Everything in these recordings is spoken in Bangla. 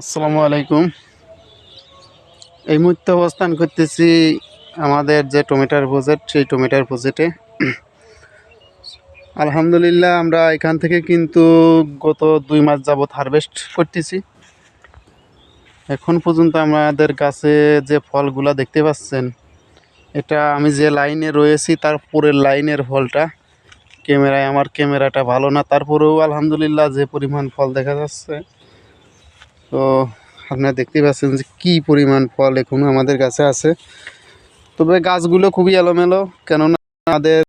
আসসালামু আলাইকুম। এই মুহূর্তে অবস্থান করতেছি আমাদের যে টমেটোর প্রজেক্ট সেই টমেটোর প্রজেক্টে আলহামদুলিল্লাহ, আমরা এখান থেকে কিন্তু গত দুই মাস যাবত হারভেস্ট করতেছি। এখন পর্যন্ত আমাদের কাছে যে ফলগুলা দেখতে পাচ্ছেন, এটা আমি যে লাইনে রয়েছি, তার পরের লাইনের ফলটা। ক্যামেরায়, আমার ক্যামেরাটা ভালো না, তারপরেও আলহামদুলিল্লাহ যে পরিমাণ ফল দেখা যাচ্ছে তো আপনারা দেখতে পাচ্ছেন যে কী পরিমাণ ফল এখনও আমাদের কাছে আছে। তবে গাছগুলো খুবই এলোমেলো, কেননা আমাদের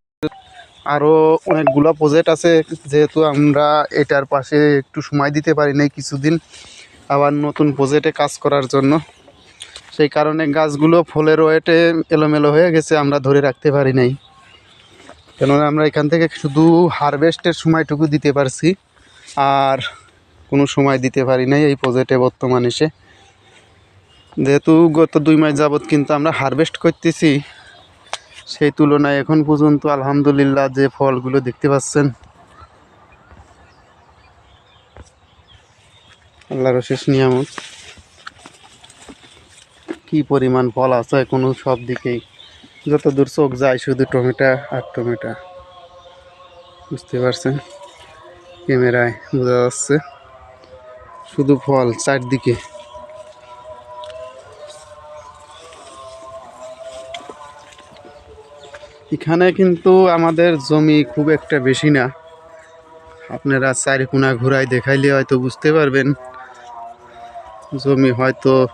আরও অনেকগুলো প্রজেক্ট আছে। যেহেতু আমরা এটার পাশে একটু সময় দিতে পারি নাই কিছুদিন, আবার নতুন প্রজেক্টে কাজ করার জন্য। সেই কারণে গাছগুলো ফলের ওয়েটে এলোমেলো হয়ে গেছে, আমরা ধরে রাখতে পারি নাই। কেননা আমরা এখান থেকে শুধু হারভেস্টের সময়টুকু দিতে পারছি। আর কোনো সময় দিতে পারি নাই এই প্রজেক্টে বর্তমান এসে। যেহেতু গত দুই মাস যাবৎ কিন্তু আমরা হারভেস্ট করতেছি, সেই তুলনায় এখন পর্যন্ত আলহামদুলিল্লাহ যে ফলগুলো দেখতে পাচ্ছেন। আল্লাহর শেষ নিয়ামত। কি পরিমাণ ফল আছে কোনো সব দিকেই। যত দূর চোখ যায় শুধু টমেটো আর টমেটো। বুঝতে পারছেন? ক্যামেরায় বোঝা যাচ্ছে। শুধু ফল, চারদিকে। এখানে কিন্তু আমাদের জমি খুব একটা বেশি না। আপনারা চারি কোনা ঘুরাই দেখাইলে হয়তো বুঝতে পারবেন। জমি হয়তো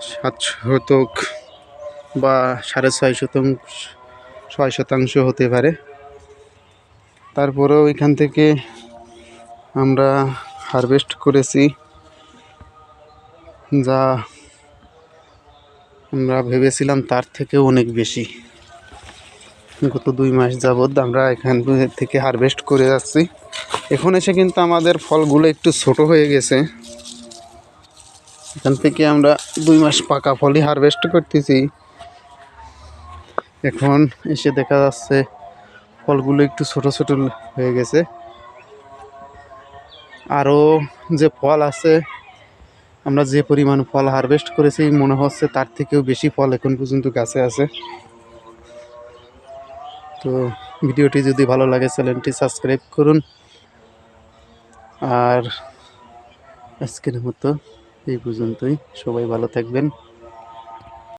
সাত শতক বা সাড়ে ছয় শতাংশ ছয় শতাংশ হতে পারে। তারপরেও এখান থেকে আমরা হারভেস্ট করেছি। যা আমরা ভেবেছিলাম তার থেকেও অনেক বেশি। গত দুই মাস যাবৎ আমরা এখান থেকে হারভেস্ট করে যাচ্ছি। এখন এসে কিন্তু আমাদের ফলগুলো একটু ছোট হয়ে গেছে। এখান থেকে আমরা দুই মাস পাকা ফলই হারভেস্ট করতেছি। এখন এসে দেখা যাচ্ছে ফলগুলো একটু ছোট ছোট হয়ে গেছে। আরও যে ফল আছে আমরা যে পরিমাণ ফল হারভেস্ট করেছি, মনে হচ্ছে তার থেকেও বেশি ফল এখন পর্যন্ত গাছে আছে। তো ভিডিওটি যদি ভালো লাগে, চ্যানেলটি সাবস্ক্রাইব করুন। আর আজকের মতো এই পর্যন্তই। সবাই ভালো থাকবেন।